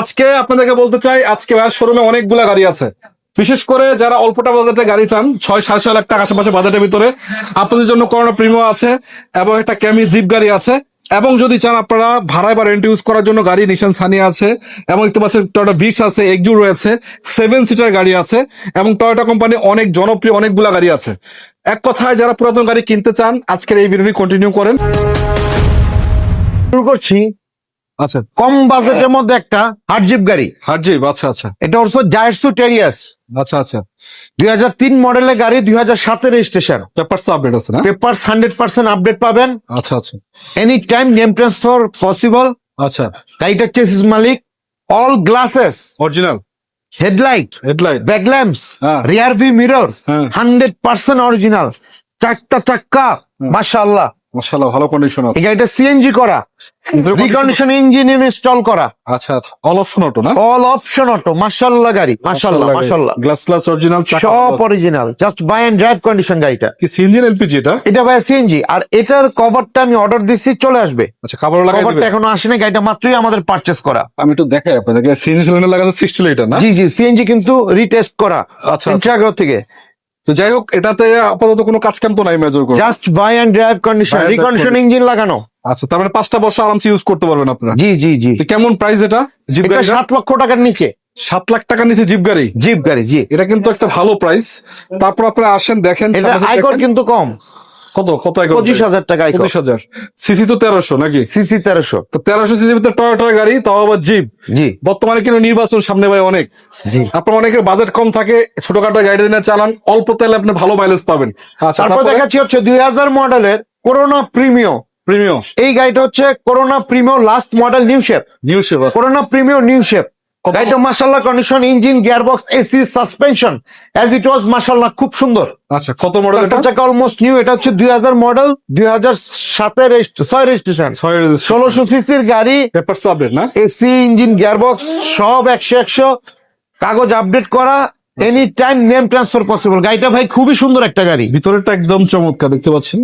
আজকে আপনাদেরকে বলতে চাই, আজকে শোরুমে অনেকগুলা গাড়ি আছে। বিশেষ করে যারা অল্পটা বাজেটে গাড়ি চান, ছয়, সাড়ে ছয় লাখ টাকা আশেপাশে বাজেটের ভিতরে, আপনাদের জন্য করোনা প্রিমিও আছে এবং একটা ক্যামি জিপ গাড়ি আছে। এবং যদি চান আপনারা ভাড়ায় বা রেন্ট ইউজ করার জন্য গাড়ি নিশান সানি আছে, এবং দেখতে পাচ্ছেন টয়টা বিক্স আছে এক্সু রয়েছে সেভেন সিটার গাড়ি আছে, এবং টয়োটা কোম্পানি অনেক জনপ্রিয়, অনেকগুলা গাড়ি আছে। এক কথায় যারা পুরাতন গাড়ি কিনতে চান, আজকের এই ভিডিওটি কন্টিনিউ করেন। করছি আচ্ছা কম বাজেটের মধ্যে একটা হার্জিপ গাড়ি। হার্জিব আচ্ছা আচ্ছা। এটা হচ্ছে জায়ার্সু টেরিয়াস আচ্ছা আচ্ছা। দুই হাজার তিন মডেলের গাড়ি দুই হাজার সাতের রেজিস্ট্রেশন পেপার আপডেট আছে না? পেপার হান্ড্রেড পার্সেন্ট আপডেট পাবেন। আচ্ছা আচ্ছা। Any time name transfer possible আচ্ছা। গাড়িটার চেসিস মালিক। All glasses original headlight headlight back lamps হ্যাঁ। রিয়ার ভি মিরর হ্যাঁ। হান্ড্রেড পার্সেন্ট অরিজিনাল চারটা চাক্কা। মাশাআল্লাহ। মাশাআল্লাহ ভালো কন্ডিশন আছে। এই গাড়িটা সিএনজি করা রিকন্ডিশন ইঞ্জিন ইনস্টল করা। আচ্ছা আচ্ছা অল অপশন অটো না? অল অপশন অটো মাশাআল্লাহ গাড়ি মাশাআল্লাহ মাশাআল্লাহ গ্লাস গ্লাস অরিজিনাল সব original just buy and drive condition গাড়িটা। কি সিএনজি এলপিজি এটা? এটা ভাই সিএনজি আর এটার কভারটা আমি অর্ডার দিচ্ছি চলে আসবে। আচ্ছা খাবার লাগাই কভারটা এখনও আসেনি গাড়িটা মাত্রই আমাদের পারচেস করা। আমি একটু দেখাই আপনাদেরকে সিএনজি সিলিন্ডার লাগাতে 60 লিটার না? জি জি সিএনজি কিন্তু রিটেস্ট করা আচ্ছা, ইন্টাগ্রো থেকে। তো যাই হোক এটাতে আপাতত কোনো কাজ কাম তো নাই মেজর করে। Just buy and drive condition recondition engine লাগানো। আচ্ছা তার মানে পাঁচটা বছর আরামসে ইউজ করতে পারবেন আপনারা। জি জি জি। তো কেমন প্রাইস এটা? জিপ গাড়ি সাত লক্ষ টাকার নিচে। সাত লাখ টাকার নিচে জিপ গাড়ি? জিপ গাড়ি জি। এটা কিন্তু একটা ভালো প্রাইস তারপর আপনারা আসেন দেখেন এটা আয়কর কিন্তু কম। কত কত পঁচিশ হাজার টাকা পঁচিশ হাজার। সিসি তো তেরোশো নাকি? সিসি তেরোশো। তো তেরোশো সিসির ভিতরে টয়োটার গাড়ি তাও আবার জিপ জি। বর্তমানে কিন্তু নির্বাচন সামনে ভাই অনেক। আপনার অনেকের বাজেট কম থাকে ছোটখাটো গাড়ি দিনে চালান অল্প তেলে আপনি ভালো মাইলেজ পাবেন। আচ্ছা তারপর দেখাচ্ছি হচ্ছে দুই হাজার মডেলের করোনা প্রিমিও প্রিমিয়াম এই গাড়িটা হচ্ছে Corona Premio last model new shape new saver Corona Premio new shape গাড়িটা মাসাল্লাহ condition engine gearbox AC suspension as it was মাসাল্লাহ খুব সুন্দর। আচ্ছা কত মডেল এটা? চাকা অলমোস্ট নিউ এটা হচ্ছে দুই হাজার মডেল দুই হাজার সাতের ছয় রেজিস্ট্রেশন ছয় ষোলোশো সিসির গাড়ি পেপার আপডেট না? এসি ইঞ্জিন গিয়ারবক্স সব একশো একশো। কাগজ আপডেট করা any time name transfer possible গাড়িটা ভাই খুবই সুন্দর একটা গাড়ি। ভিতরেরটা একদম চমৎকার দেখতে পাচ্ছেন?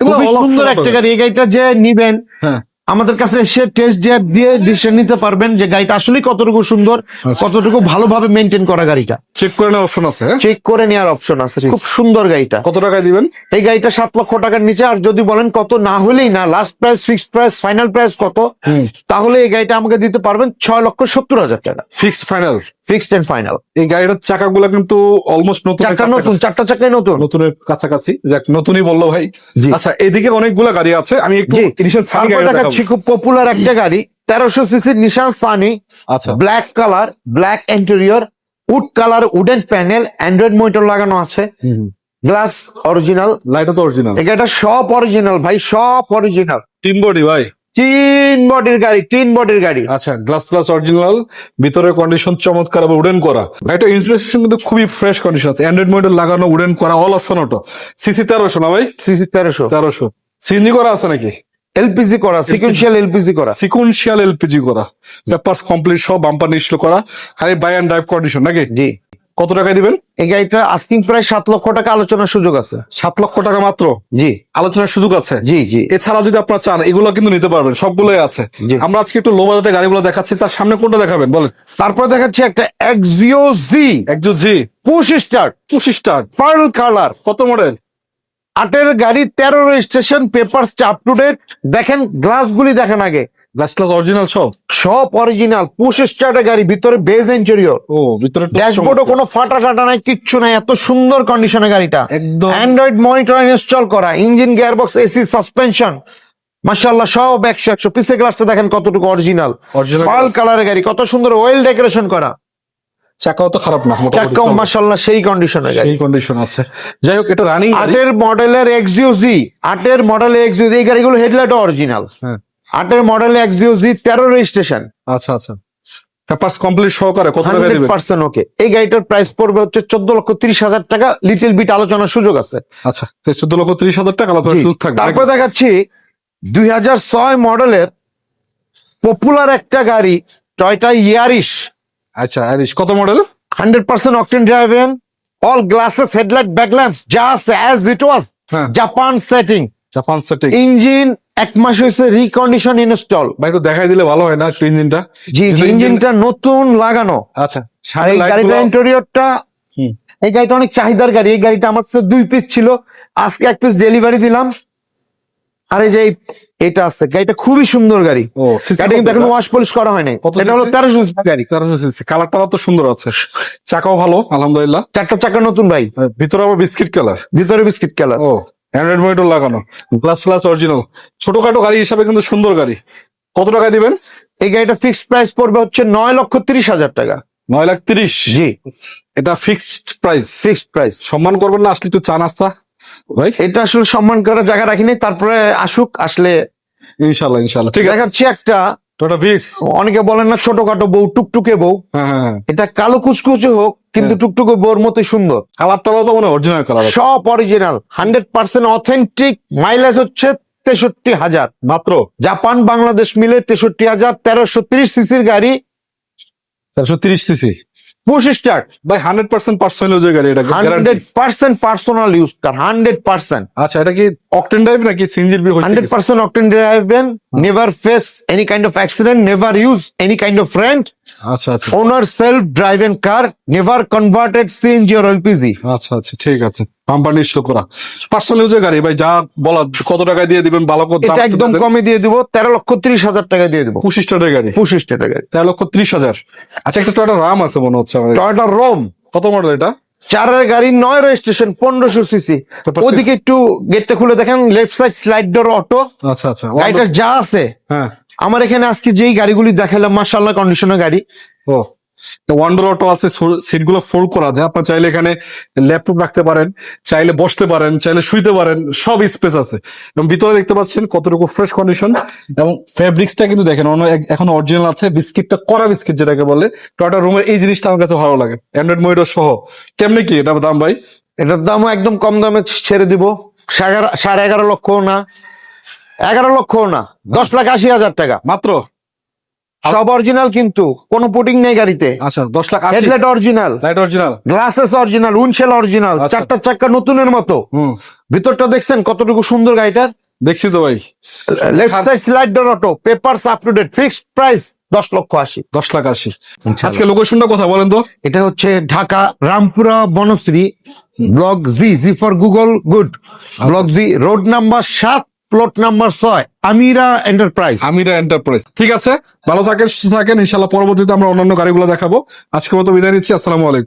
খুবই সুন্দর একটা গাড়ি। গাড়ি এই গাড়িটা যে নিবেন হ্যাঁ। আমাদের কাছে এসে টেস্ট ড্রাইভ দিয়ে ডিসিশন নিতে পারবেন যে গাড়িটা আসলে কতটুকু সুন্দর আচ্ছা। কতটুকু ভালোভাবে মেনটেন করা গাড়িটা। চেক করে নেওয়ার অপশন আছে হ্যাঁ? চেক করে নেওয়ার অপশন আছে। খুব সুন্দর গাড়িটা। কত টাকায় দিবেন? এই গাড়িটা সাত লক্ষ টাকার নিচে আর যদি বলেন কত না হলেই না last price fixed price final price কত তাহলে এই গাড়িটা আমাকে দিতে পারবেন ছয় লক্ষ সত্তর হাজার টাকা। Fixed final fixed and final এই গাড়িটার চাকাগুলো কিন্তু অলমোস্ট নতুন চারটা নতুন চারটা চাকাই নতুন। নতুনের কাছাকাছি। যাক নতুনই বলল ভাই। আচ্ছা এদিকে অনেকগুলো গাড়ি আছে। আমি একটু ইনিশিয়াল সানি গাড়ি দেখাচ্ছি খুব পপুলার একটা গাড়ি। তেরোশো সিসির নিশান সানি আচ্ছা। Black colour black interior wood colour wooden panel android monitor লাগানো আছে। গ্লাস অরিজিনাল লাইটও তো অরিজিনাল এটা সব অরিজিনাল ভাই সব অরিজিনাল টিম বডি ভাই। তিন বডির গাড়ি তিন বডির গাড়ি। আচ্ছা গ্লাস গ্লাস অরিজিনাল ভিতরে কন্ডিশন চমৎকার এবং উডেন করা। এটা ইনস্টলেশন কিন্তু খুবই ফ্রেশ কন্ডিশন আছে। অ্যান্ড্রয়েড মডেল লাগানো উডেন করা অল অপশন অটো সিসি তেরোশো না ভাই? সিসি তেরোশো। তেরোশো। সিএনজি করা আছে নাকি? এলপিজি করা সিকুয়েন্সিয়াল এলপিজি করা। সিকুয়েন্সিয়াল এলপিজি করা। পেপারস কমপ্লিট সব বাম্পার নিশ্চল করা। খালি বাই অ্যান্ড ড্রাইভ কন্ডিশন নাকি? জি। কত টাকা দিবেন? এই গাড়িটা আস্কিং প্রায় সাত লক্ষ টাকা আলোচনার সুযোগ আছে। সাত লক্ষ টাকা মাত্র? জি। আলোচনার সুযোগ আছে? জি জি। এছাড়া যদি আপনারা চান এগুলো কিন্তু নিতে পারবেন সবগুলোই আছে। আমরা আজকে একটু লো বাজেটের গাড়িগুলো দেখাচ্ছি তার সামনে কোনটা দেখাবেন বলেন। তারপর দেখাচ্ছি একটা এক্সিও জি একজু জি পুশ স্টার পঁচিশ স্টার পার্ল কালার কত মডেল আটের গাড়ি তেরো registration paper up to date দেখেন গ্লাস গুলি দেখেন আগে। গ্লাস অরিজিনাল সব? সব অরিজিনাল পুশ স্টার্টের গাড়ি ভিতরে বেজ ইন্টেরিয়র ও ভিতরে কোনো ফাটা টাটা নাই কিচ্ছু নাই এত সুন্দর কন্ডিশনের গাড়িটা। একদম। অ্যান্ড্রয়েড মনিটর ইনস্টল করা ইঞ্জিন গিয়ারবক্স এসি সাসপেনশন মাশাআল্লাহ সব একশো একশো। গ্লাসটা দেখেন কতটুকু অরিজিনাল পাল কালারের গাড়ি কত সুন্দর ওয়েল ডেকোরেশন করা। চাকাও তো খারাপ না মাশাআল্লাহ সেই কন্ডিশনের গাড়ি। সেই কন্ডিশন আছে। যাই হোক এটা রানিং আটের মডেলের এক্সিও জি আটের মডেলের এক্সিও এই গাড়িগুলো হেডলাইট অরিজিনাল হ্যাঁ। আটের মডেল এক্সিও জি তেরো রেজিস্ট্রেশন আচ্ছা আচ্ছা। কমপ্লিট সহকারে কত টাকা হান্ড্রেড দিবেন পার্সেন্ট ওকে এই গাড়িটার প্রাইস পড়বে হচ্ছে চোদ্দ লক্ষ তিরিশ হাজার টাকা। লিটিল বিট আলোচনার সুযোগ আছে। আচ্ছা চোদ্দ লক্ষ ত্রিশ হাজার টাকা। সুযোগ থাকবে। তারপর দেখাচ্ছি মডেলের পপুলার একটা গাড়ি টয়টা ইয়ারিশ আচ্ছা কত model hundred percent octane driven all glasses headlight back lamps যা আছে as it was Japan setting Japan setting engine এক মাস হয়েছে রিকন্ডিশন ইনস্টল ভাই একটু দেখাই দিলে ভালো হয় না ইঞ্জিনটা? জি ইঞ্জিনটা নতুন লাগানো। আচ্ছা এই গাড়িটা ইন্টেরিয়রটা হুম। এই গাড়িটা অনেক চাহিদার গাড়ি। এই গাড়িটা আমার কাছে দুই পিস ছিল। আজকে এক পিস ডেলিভারি দিলাম। আর এই যে এটা আছে। গাড়িটা খুবই সুন্দর গাড়ি। গাড়িটা কিন্তু এখন ওয়াশ পলিশ করা হয়নি। কত এটা হলো? তেরোশো গাড়ি। তেরোশো সিসি কালারটা তো সুন্দর আছে। চাকাও ভালো আলহামদুলিল্লাহ। চারটা চাকা নতুন ভাই। ভিতরে আবার বিস্কিট কালার ভিতরে বিস্কিট কালার ও। অ্যান্ড্রয়েড মনিটর লাগানো। গ্লাস গ্লাস অরিজিনাল ছোটখাটো গাড়ি হিসাবে কিন্তু সুন্দর গাড়ি। কত টাকা দিবেন? এই গাড়িটা ফিক্সড প্রাইস পড়বে হচ্ছে নয় লক্ষ তিরিশ হাজার টাকা। নয় লাখ তিরিশ? জি। এটা ফিক্সড প্রাইস ফিক্সড প্রাইস সম্মান করবেন না আসলে একটু চা নাস্তা। ভাই? এটা আসলে সম্মান করার জায়গা রাখিনি তারপরে আসুক আসলে ইনশাল্লাহ ইনশাল্লাহ ঠিক আছে। দেখাচ্ছি একটা। অনেকে বলেন না ছোটখাটো বউ টুকটুকে বউ। হ্যাঁ হ্যাঁ হ্যাঁ। এটা কালো কুচকুচে হোক কিন্তু টুকটুকু বোর মতোই সুন্দর। কালারটাও তো মনে অরিজিনাল কালার সব original hundred percent authentic mileage হচ্ছে তেষট্টি হাজার। মাত্র? জাপান বাংলাদেশ মিলে তেষট্টি হাজার তেরোশো তিরিশ সিসির গাড়ি। তেরোশো তিরিশ সিসি। পুশ স্টার্ট ভাই হান্ড্রেড পার্সেন্ট পার্সোনাল ইউজের গাড়ি এটা hundred percent personal use car hundred percent আচ্ছা এটা কি অকটেন ড্রাইভ নাকি সিনজির B hundred percent octane driven never face any kind of accident never use any kind of rent আচ্ছা আচ্ছা। Owner self driven car never converted CNG or LPG আচ্ছা আচ্ছা ঠিক আছে। কোম্পানি ইস্যু করা। পার্সোনাল ইউজের গাড়ি ভাই যা বলা কত টাকায় দিয়ে দিবেন ভালো কত এটা একদম কমে দিয়ে দিব তেরো লক্ষ ত্রিশ হাজার টাকা দিয়ে দিব। পঁচিশ টাকার গাড়ি? পঁচিশ টাকা গাড়ি। তেরো লক্ষ ত্রিশ হাজার। আচ্ছা একটা টয়টা রাম আছে মনে হচ্ছে আমার। টয়টা রোম কত মডেল এটা? চারের গাড়ি নয় রেজিস্ট্রেশন পনেরোশো সিসি ওদিকে একটু গেটটা খুলে দেখেন left side slide door auto আচ্ছা আচ্ছা গাড়িটার যা আছে। হ্যাঁ। আমার এখানে আজকে যেই গাড়িগুলি দেখালাম মার্শাল্লাহ কন্ডিশনের গাড়ি। ও। ওয়ান্ডার অটো আছে সিটগুলো ফোল্ড করা যায়। আপনার চাইলে এখানে ল্যাপটপ রাখতে পারেন চাইলে বসতে পারেন চাইলে শুইতে পারেন সব স্পেস আছে। এবং ভিতরে দেখতে পাচ্ছেন কতটুকু ফ্রেশ কন্ডিশন এবং ফেব্রিক্সটা কিন্তু দেখেন এখন অরিজিনাল আছে বিস্কিটটা করা বিস্কিট যেটাকে বলে। টয়টা রুমের এই জিনিসটা আমার কাছে ভালো লাগে অ্যান্ড্রয়েড মনিটর সহ। কেমনে কি এটা দাম ভাই? এটার দামও একদম কম দামে ছেড়ে দিব। সাড়ে এগারো লক্ষ না এগারো লক্ষ না দশ লাখ আশি হাজার টাকা। মাত্র? সব অরিজিনাল কিন্তু কোনো পুটিং নেই গাড়িতে। আচ্ছা দশ lakh headlight original. Light original. Glasses original windshield original আচ্ছা। চারটা চাক্কা নতুনের মতো। হুম। ভিতরটা দেখছেন কতটুকু সুন্দর গাড়িটার? দেখছি তো ভাই। Left side slide door auto papers up to date fixed price দশ লক্ষ আশি। দশ লাখ আশি। আজকে লোকেশনটা কথা বলেন তো। এটা হচ্ছে Dhaka Rampura Banasree block G G for Google good block G road number সাত প্লট নাম্বার ছয় আমিরা এন্টারপ্রাইজ আমিরা এন্টারপ্রাইজ ঠিক আছে? ভালো থাকেন, সুস্থ থাকেন। ইনশাল্লাহ পরবর্তীতে আমরা অন্যান্য গাড়িগুলো দেখাবো। আজকে মতো বিদায় নিচ্ছি। আসসালামু আলাইকুম।